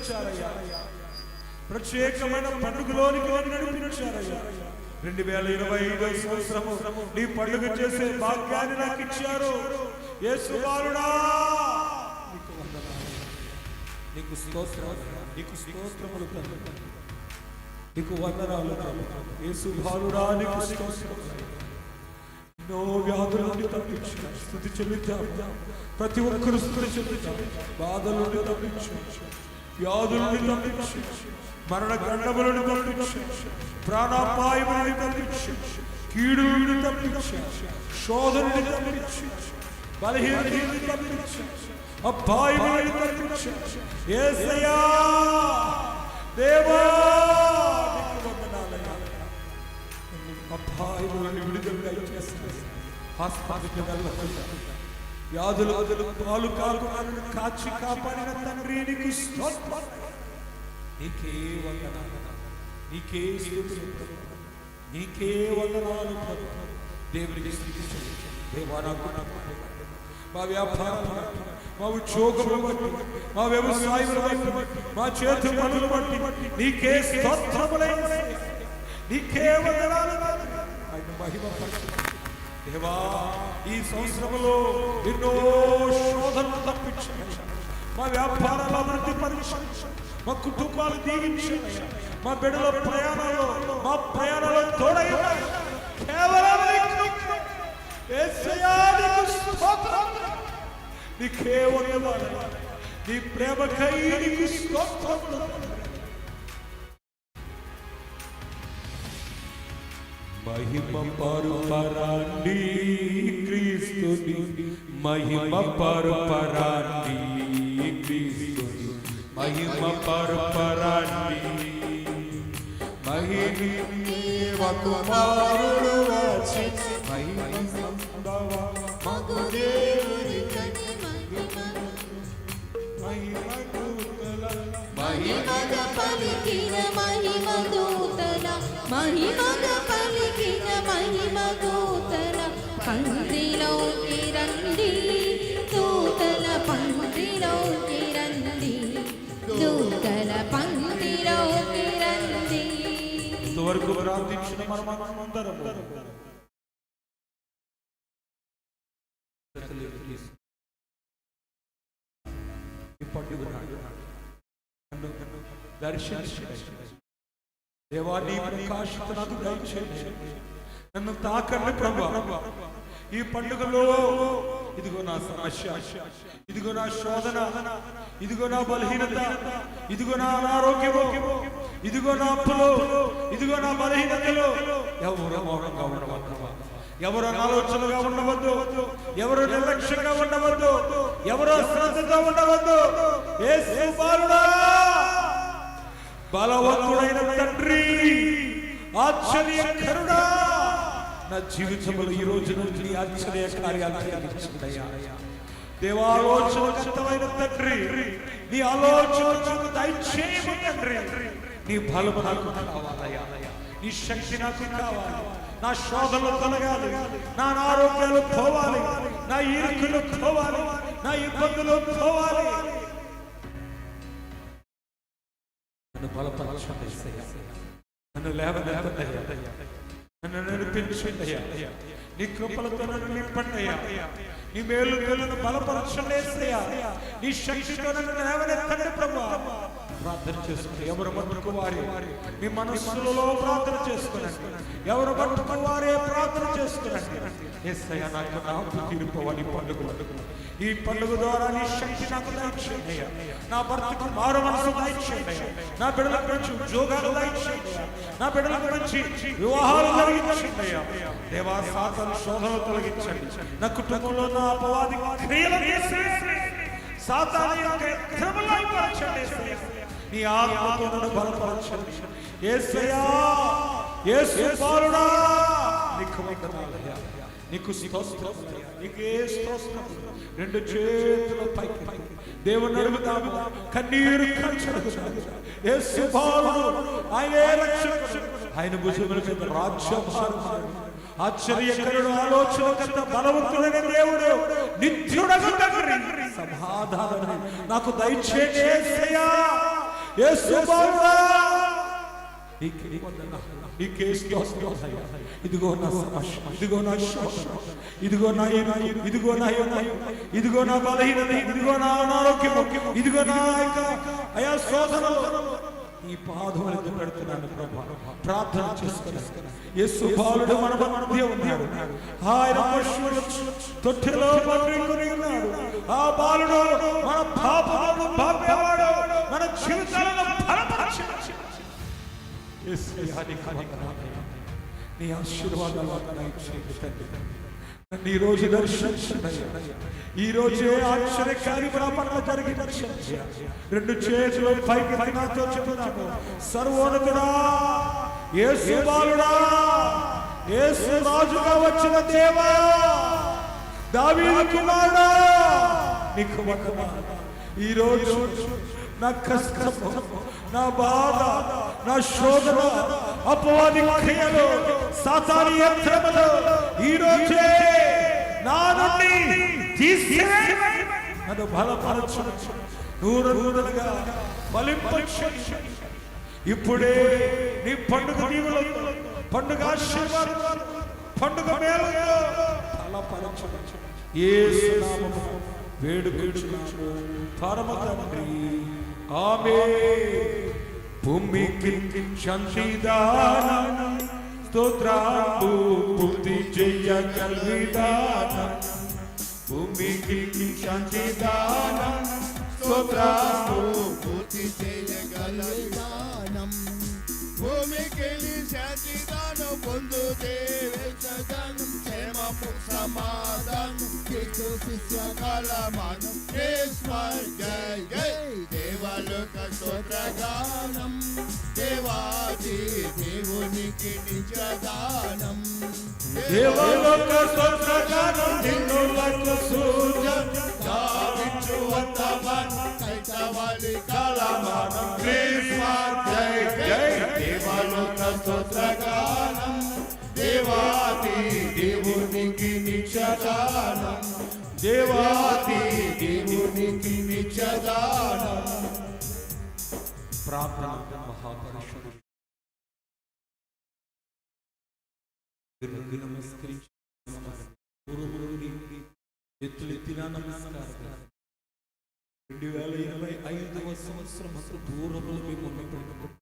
తీసుకొచ్చారయ్యా ప్రత్యేకమైన పండుగలోనికి నన్ను నడిపించారయ్యా. రెండు వేల ఇరవై ఐదో సంవత్సరము నీ పండుగ చేసే భాగ్యాన్ని నాకు ఇచ్చారు. యేసు బాలుడా! నీకు స్తోత్రం నీకు స్తోత్రములు. నీకు వందనాలు యేసు బాలుడా నీకు స్తోత్రం ఎన్నో వ్యాధుల నుండి తప్పించు స్థుతి చెల్లిద్దాం. ప్రతి ఒక్కరు స్థుతి చెల్లిద్దాం. బాధల నుండి తప్పించు వ్యాధుల తప్పించు మరణ గండములను తప్పించు ప్రాణాపాయములను తప్పించు కీడు తప్పించు శోధనని తప్పించు బలహీన తప్పించు అబ్బాయిల తప్పించు యేసయ్యా దేవా నీకు విడుదల చేస్తారు హాస్పిటల్కి వెళ్ళకుండా వ్యాధులు వదులు పాలు కాకుండా కాచి కాపాడిన తండ్రి నీకు నీకే వందనాలు నీకే నీకే వందనాలు ప్రభు. దేవునికి స్థితి దేవా నాకు మా వ్యాపారం మా ఉద్యోగములు బట్టి మా వ్యవసాయములు బట్టి మా చేతుల పనులు బట్టి నీకే స్తోత్రములైన నీకే వందనాలు ఆయన మహిమ దేవా ఈ సంవత్సరంలో ఎన్నో శోధనలు తప్పించండి మా వ్యాపారాల అభివృద్ధి పరీక్ష మా కుటుంబాలు దీవించండి మా బిడ్డల ప్రయాణంలో మా ప్రయాణంలో తోడైన కేవలం నీకే వందనాలు. నీ ప్రేమకై నీకు స్తోత్రం. మహిమ పరుపరాండి క్రీస్తుని. మహిమ పరుపరాండి క్రీస్తుని. మహిమ పరుపరాండి మహిమ కుమారుడు వచ్చి. మహిమ సంభవ మహిమ. దూతల. పలికిన మహిమ దూతల. మహిమ దూతల పందిలోకి రండి దూతల పందిలోకి రండి దూతల పందిలోకి రండి ఇంతవరకు ప్రార్థించిన దయచేయండి. నన్ను తాకండి ప్రభు. ఈ పండుగలో ఇదిగో నా సమస్య. ఇదిగో నా శోధన. ఇదిగో నా బలహీనత. ఇదిగో నా అనారోగ్యము. ఇదిగో నా అప్పులు. ఇదిగో నా బలహీనతలు. ఎవరు మౌనంగా ఉండవద్దు. ఎవరు అనాలోచనగా ఉండవద్దు. ఎవరు నిర్లక్ష్యంగా ఉండవద్దు. ఎవరు అశ్రద్ధగా ఉండవద్దు. యేసు బలవంతుడైన తండ్రి! ఆశ్చర్యకరుడా! నా జీవితంలో ఈ రోజు నుంచి నీ ఆశ్చర్య కార్యాలు జరిగించుకున్నాయా దేవాలోచనకర్తమైన తండ్రి నీ ఆలోచన నాకు దయచేయము తండ్రి. నీ బలం నాకు కావాలయ్యా. నీ శక్తి నాకు కావాలి. నా శోధనలు తొలగాలి. నా అనారోగ్యాలు పోవాలి. నా ఇరుకులు పోవాలి. నా ఇబ్బందులు పోవాలి. నన్ను బలపరచండి యేసయ్యా. నన్ను లేవ లేవ నన్ను నడిపించండి అయ్యా. నీ కృపలతో నన్ను నింపండి అయ్యా. నీ మేలు మేలును బలపరచండి యేసయ్యా. నీ శక్తితో నన్ను లేవనెత్తండి ప్రభు ప్రార్థన చేసుకుని ఎవరు మట్టుకు వారే మీ మనస్సులలో ప్రార్థన చేసుకునండి. ఎవరు మట్టుకు వారే ప్రార్థన చేసుకునండి. యేసయ్యా నాకు నాకు తీరుకోవాలి పండుగ ఈ పండుగ ద్వారా నీ శక్తి నాకు దాయిచ్చేయ నా భర్తకు మారు మనసు దాయిచ్చేయ నా బిడ్డల గురించి ఉద్యోగాలు దాయిచ్చేయ నా బిడ్డల గురించి వివాహాలు జరిగించండి దేవా సాతను శోధనలు తొలగించండి. నా కుటుంబంలో నా అపవాది క్రియలు తీసేసి సాతాను యొక్క క్రమలు అయిపరచండి నీ ఆత్మతో నన్ను బలపరచండి. ఏసయ్యా యేసు పాలుడా. నీకు వందనాలయ్యా. నీకు స్తోత్రం నీకే స్తోత్రం రెండు చేతుల పైకి పైకి దేవుని నడుపుతాము కన్నీరు కల్చడు యేసు బాలుడు ఆయనే రక్షకుడు. ఆయన భుజముల మీద రాజ్యభారం ఆశ్చర్యకరుడు ఆలోచనకర్త బలవంతుడైన దేవుడు నిత్యుడగు తండ్రి. సమాధానం నాకు దయచేయండి ఇదిగో నా ఇదిగో నా శోధన ఇదిగో నా ఇదిగో నా ఇదిగో నా బలహీనత ఇదిగో నా అనారోగ్యము ఇదిగో నా అయా శోధనలు ఈ పాదములకు పెడుతున్నాను ప్రభా. ప్రార్థన చేసుకుని. యేసు బాలుడు మన మధ్య ఉన్నాడు. ఆయన తొట్టెలో పండుకొని ఉన్నాడు. ఆ బాలుడు మన పాపములను పాపేవాడు. మన జీవితాలను బలపరచు. నీ ఆశీర్వాదాలు నాకు దయచేయండి తండ్రి. నన్ను ఈ రోజు దర్శించండి. ఈ రోజు ఆశ్చర్య కార్యక్రమాల జరిగి దర్శించి రెండు చేతులు పైకి పై నాతో సర్వోన్నతుడా యేసు బాలుడా యేసు రాజుగా వచ్చిన దేవా దావీదు కుమారుడా నీకు ఈ రోజు నా కష్టము నా బాధ నా శోధన అపవాది క్రియలు సాతాని యంత్రములు ఈ రోజే నా నుండి తీసివేయమని నన్ను బలపరచు. నూరు నూరుగా బలింపచ్చు. ఇప్పుడే నీ పండుగ దీవులు పండుగ ఆశీర్వాదాలు పండుగ మేలు బలపరచు యేసు నామమున వేడుకొచ్చున్నాము పరమ తండ్రి. ఆమె భూమికి శాంతిదానం స్తోత్రాలు పూర్తి చెయ్యగలిదానం భూమికి శాంతిదానం స్తోత్రాలు పూర్తి చేయగలదానం భూమికి శాంతిదానం పొందుతే వెచ్చదనం క్షేమము సమాధానం క్రీస్తు శిష్య కాలమానం ఈశ్వర్ జై జై దేవలోక స్తోత్రగానం దేవాది దేవునికి నిత్యదానం దేవలోక స్తోత్రగానం నిన్నులకు సూచన గావించు వందమాన కైతవాలి కాలమానం క్రీస్మస్ జై జై దేవలోక స్తోత్రగానం దేవాతి దేవునికి నిత్యదానం. దేవాతి దేవునికి నిత్యదానం. ప్రార్థన మహాపరుషుడు నమస్కరించి. పూర్వములు ఎత్తులెత్తిన నమస్కారం రెండు వేల ఇరవై ఐదవ సంవత్సరం అసలు దూరంలో మేము ఉన్నప్పుడు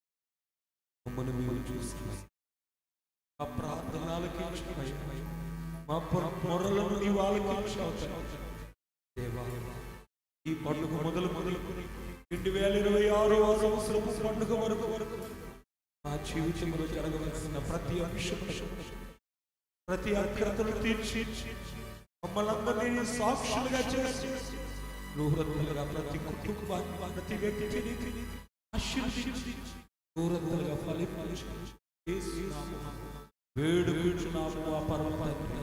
మమ్మల్ని మేము చూస్తున్నాం మా ప్రార్థనలకి మా పొరలను నీ వాళ్ళకి దేవా ఈ పండుగ మొదలు మొదలుకొని రెండు వేల ఇరవై ఆరో సంవత్సరం పండుగ వరకు వరకు మా జీవితంలో జరగవలసిన ప్రతి అంశం ప్రతి అక్రతను తీర్చి మమ్మల్ని అందరినీ సాక్షులుగా చేసి నూరంతలుగా ప్రతి కుటుంబాన్ని ప్రతి వ్యక్తిని ఆశీర్వదించి నూరంతలుగా ఫలించి വീട് വീക്ഷണാക്കുക പർവതത്തിൽ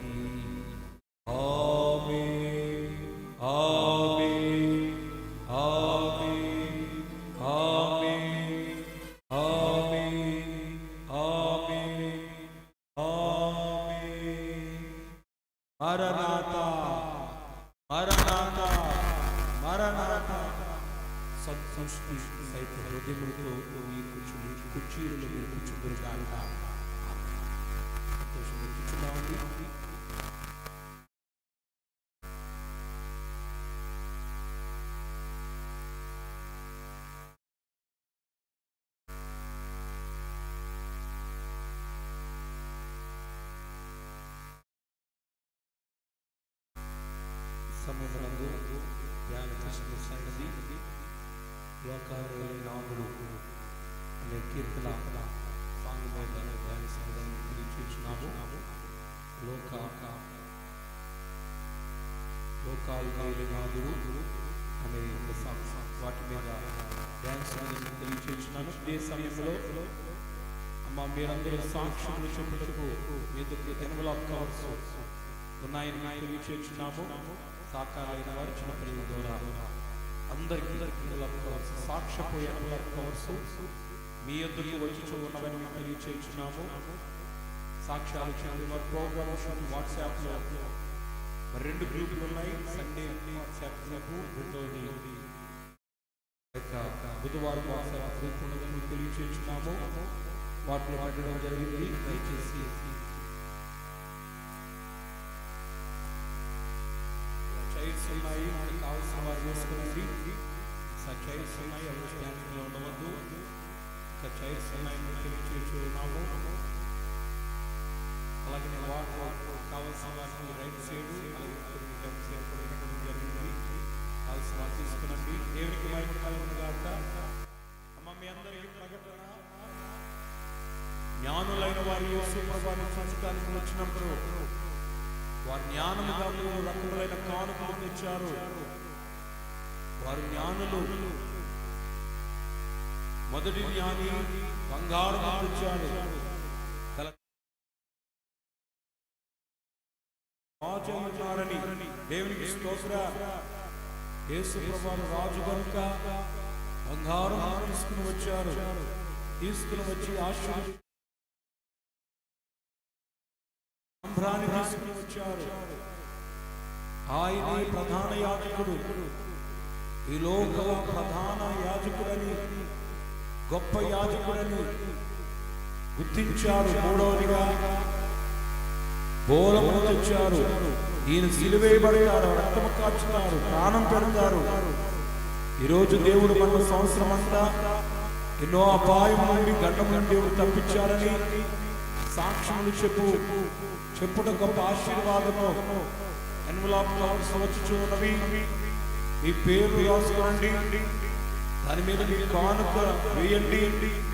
సమయమునందు ధ్యాన చేసిన సంగతి లోకాలు నాములు అనే కీర్తన సాంగ్ మీద ధ్యాన సంగతి తెలియచేస్తున్నాము లోక లోకాలు నాదుడు అనే ఒక వాటి మీద డ్యాన్స్ తెలియచేస్తున్నాను. ఇదే సమయంలో అమ్మ మీరందరూ సాక్ష్యములు చెప్పుటకు మీదకు ఎన్వలాప్ కవర్స్ ఉన్నాయని తెలియచేస్తున్నాము. సాకారైన వారు చిన్నపిల్లల ద్వారా అందరికీ ఎన్వలాప్ కవర్స్ సాక్ష్యపు ఎన్వలాప్ కవర్స్ మీ ఎద్దుకు వచ్చి ఉన్నవని మేము తెలియచేస్తున్నాము. సాక్ష్యాలు చెందిన ప్రోగ్రామ్ వాట్సాప్లో మరి రెండు గ్రూపులు ఉన్నాయి. సండే వాట్సాప్ గ్రూపు రెండోది బుధవారం వాట్సాప్ గ్రూప్ ఉన్నదని మీకు తెలియచేస్తున్నాము. వాటిలో పెట్టడం జరిగింది. దయచేసి చైర్స్ ఉన్నాయి మనకు కావాల్సిన వారు వేసుకునండి సార్ చైర్స్ ఉన్నాయి ఎవరు స్టాండింగ్లో ఉండవద్దు ఇంకా చైర్స్ ఉన్నాయి మీకు తెలియచేస్తున్నాము అలాగే నేను వాటర్ కావాల్సిన వారికి రైట్ సైడ్ అలాగే కొన్ని లెఫ్ట్ సైడ్ కూడా ఇవ్వడం జరిగింది కావాల్సిన వారు తీసుకునండి దేవునికి మహిమ కలుగును గాక అమ్మ మీ అందరికీ ప్రకటన జ్ఞానులైన వారి యేసు ప్రభావం సంస్కారానికి వచ్చినప్పుడు వారు జ్ఞానము కాదు రకములైన కానుకలు తెచ్చారు. వారు జ్ఞానులు. మొదటి జ్ఞాని బంగారు తెచ్చాడు. తల దేవునికి స్తోత్ర. యేసు ప్రభువారు రాజు కనుక బంగారం తీసుకుని వచ్చారు. తీసుకుని వచ్చి ఆశీర్వదించారు తీసుకుని ఇచ్చారు ఆయనే ప్రధాన యాజకుడు ఈ లోక ప్రధాన యాజకుడని గొప్ప యాజకుడని గుర్తించారు మూడవదిగా బోలమును తెచ్చారు ఈయన సిలువేయబడతారు రక్తము కాచుతారు ప్రాణం పెడతారు ఈరోజు దేవుడు మన సంవత్సరం అంతా ఎన్నో అపాయం నుండి గండం నుండి దేవుడు తప్పించారని సాక్ష్యములు చెప్పు చెప్పుడు గొప్ప ఆశీర్వాదము. ఎన్వలాప్ వచ్చి ఉన్నవి. మీ పేరు రాసుకోండి దాని మీద మీ కానుక వేయండి.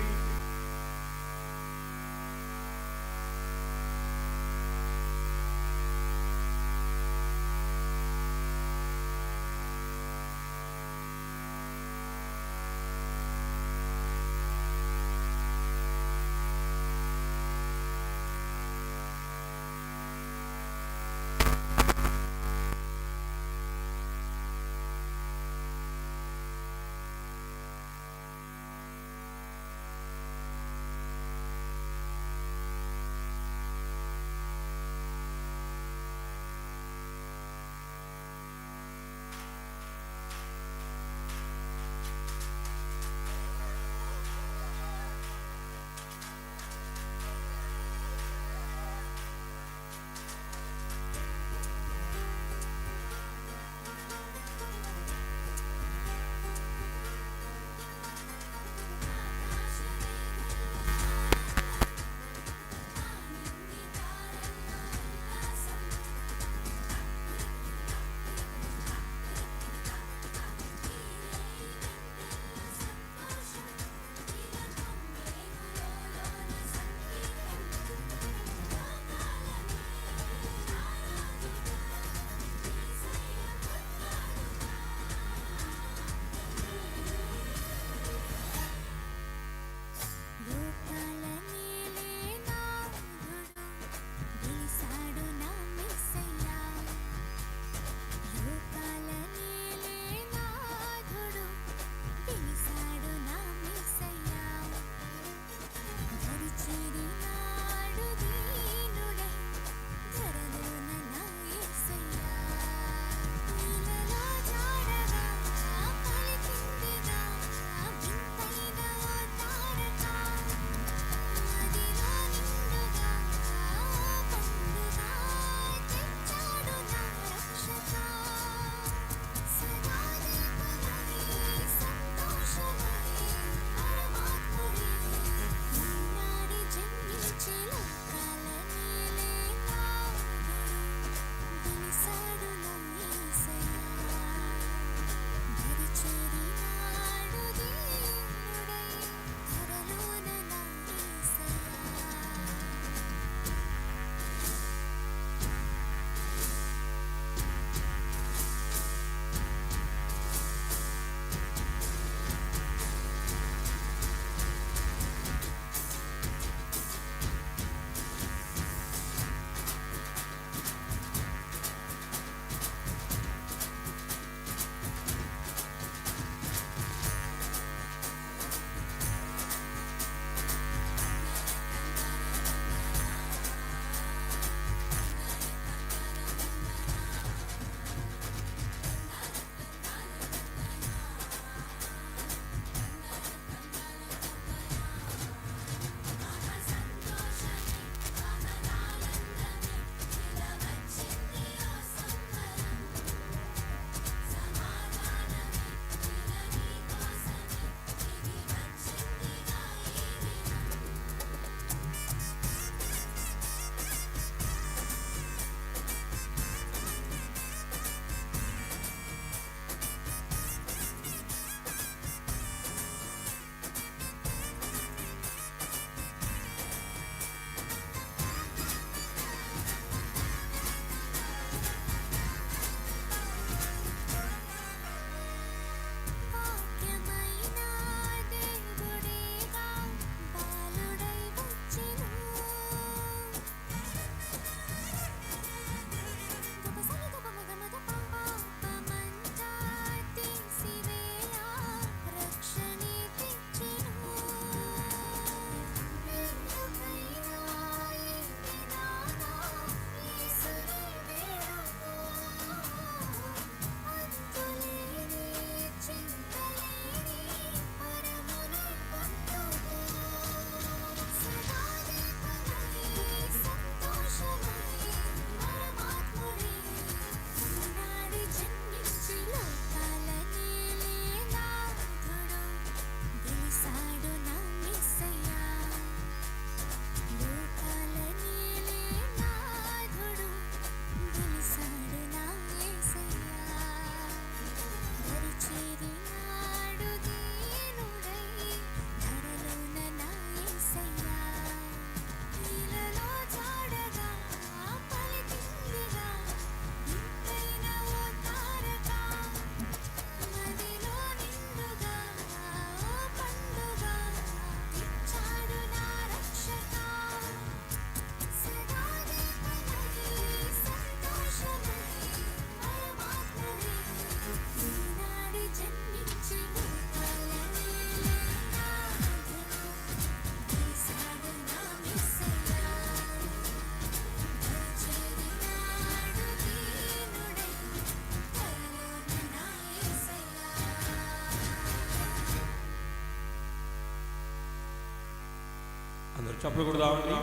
అందరు చప్పుడు కూడా రావండి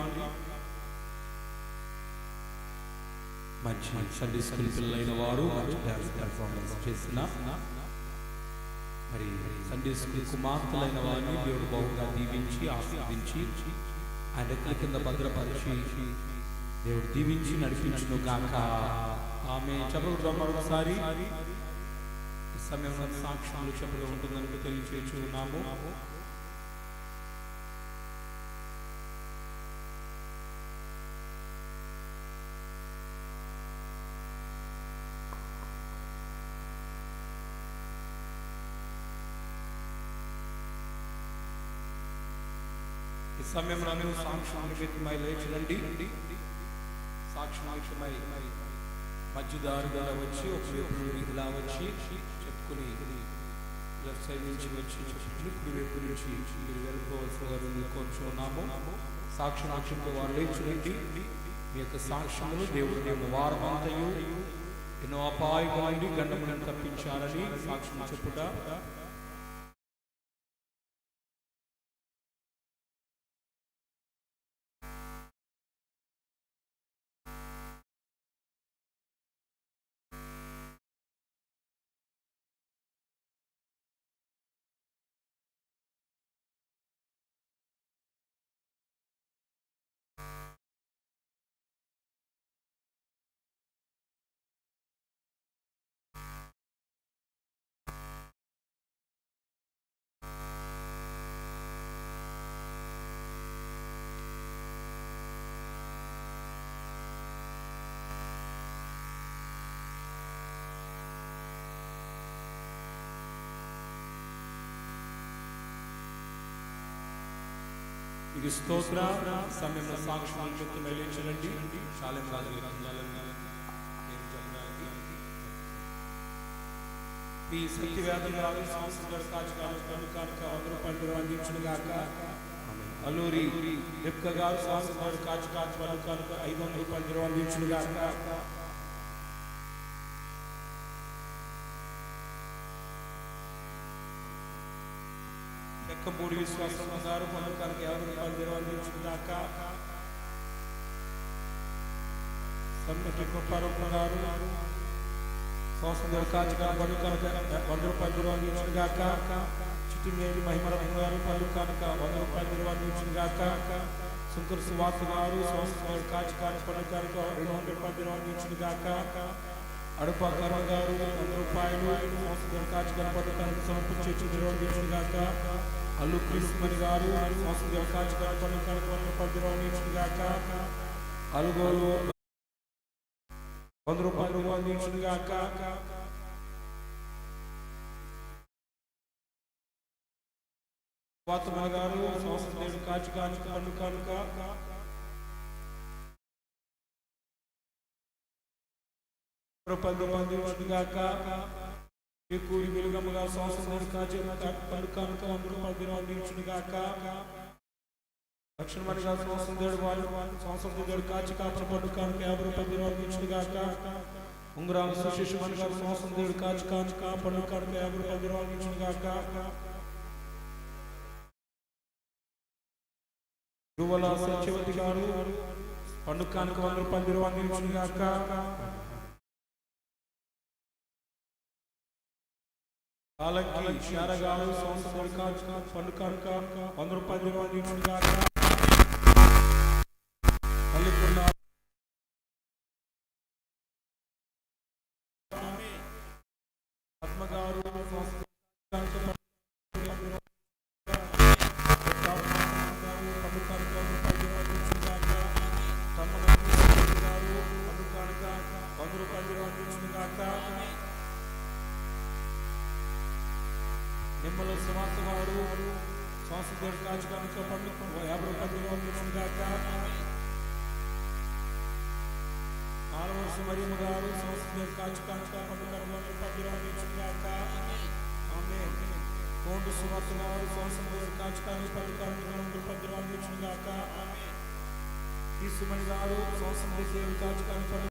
మంచి సండే స్కూల్ పిల్లలైన వారు మంచి డాన్స్ పెర్ఫార్మెన్స్ చేసిన మరి సండే స్కూల్ కుమార్తెలైన వారిని దేవుడు బాగుగా దీవించి ఆస్వాదించి ఆయన రెక్కల కింద భద్రపరిచి దేవుడు దీవించి నడిపించును కాక ఆమె చెప్పకూడదు మరొకసారి. ఈ సమయంలో సాక్ష్యాలు చెప్పగా ఉంటుందని తెలియచేస్తున్నాము ఈ సమయంలో మేము సాక్ష్యం మధ్యదారుగా వచ్చి ఒక ఇలా వచ్చి చెప్పుకుని లెఫ్ట్ సైడ్ నుంచి వచ్చి చెప్పుకుని కుడి వైపు నుంచి మీరు వెళ్ళిపోవలసిన కోరుచున్నాము. సాక్ష్యం వారు లేచిరండి మీ యొక్క సాక్ష్యములు దేవుడు మేము వారమంతయు ఎన్నో అపాయగా నుండి గండములను తప్పించారని సాక్ష్యం చెప్పుట ఇది స్తోత్ర సమయంలో సాక్షి చెప్తూ వెళ్ళించండి శాలెం రాజు ఈ శక్తి వేదం రాదు సంస్కృత కాచకాలు కను కనుక అందరూ పండుగ అందించను గాక. అల్లూరి రిప్క గారు సంస్కృత కాచకాలు కను కనుక ఐదు వందల పండుగ అందించను గాక. ఎక్కపూడి విశ్వాసం గారు పనుకానికి యాభై రూపాయలు నిర్వహించిన సన్నటి గొప్ప గారు సంవత్సరం కాచిగా పనుకానికి వంద రూపాయలు నిర్వహించిన గాక మహిమరత్న గారు పనుకానికి వంద రూపాయలు నిర్వహించిన శంకర్ సువాస గారు సంవత్సరం కాచికాని పనుకానికి రెండు వందల రూపాయలు నిర్వహించిన గాక అడుపాకర గారు వంద రూపాయలు సంవత్సరం కాచికాని పనుకానికి సమర్పించి గాక అల్లు కృష్ణమణి గారు సంస్కృతి కాచికాని పనుకానికి వంద రూపాయలు నిర్వహించిన గాక. అలుగోలు వంద రూపాయలు నిర్వహించిన గాక. వాతమల గారు సంస్కృతి కాచికాని పనుకానుక రూపాయలు రూపాయలు ఈ కూడి వెలుగమ్మగా సంవత్సరం కాచి పనుకానుక వంద రూపాయలు అందించును గాక. దేడు వాళ్ళు సంవత్సరం దేడు కాచి కాపర పనుకానుక యాభై రూపాయలు అందించును ఉంగరాలు సుశిషుమణి గారు దేడు కాచి కానుక పనుకానుక యాభై రూపాయలు అందించును గాక. సత్యవతి గారు పండుకానుక వంద రూపాయలు అందించును గాక శారగాలు సంవత్సరం కాచు పండు కనుక వంద రూపాయలు రూపాయలు నిర్వహించడం గాక ఈ సుమణి గారు సంస్కృతి కాచుకానికి పండు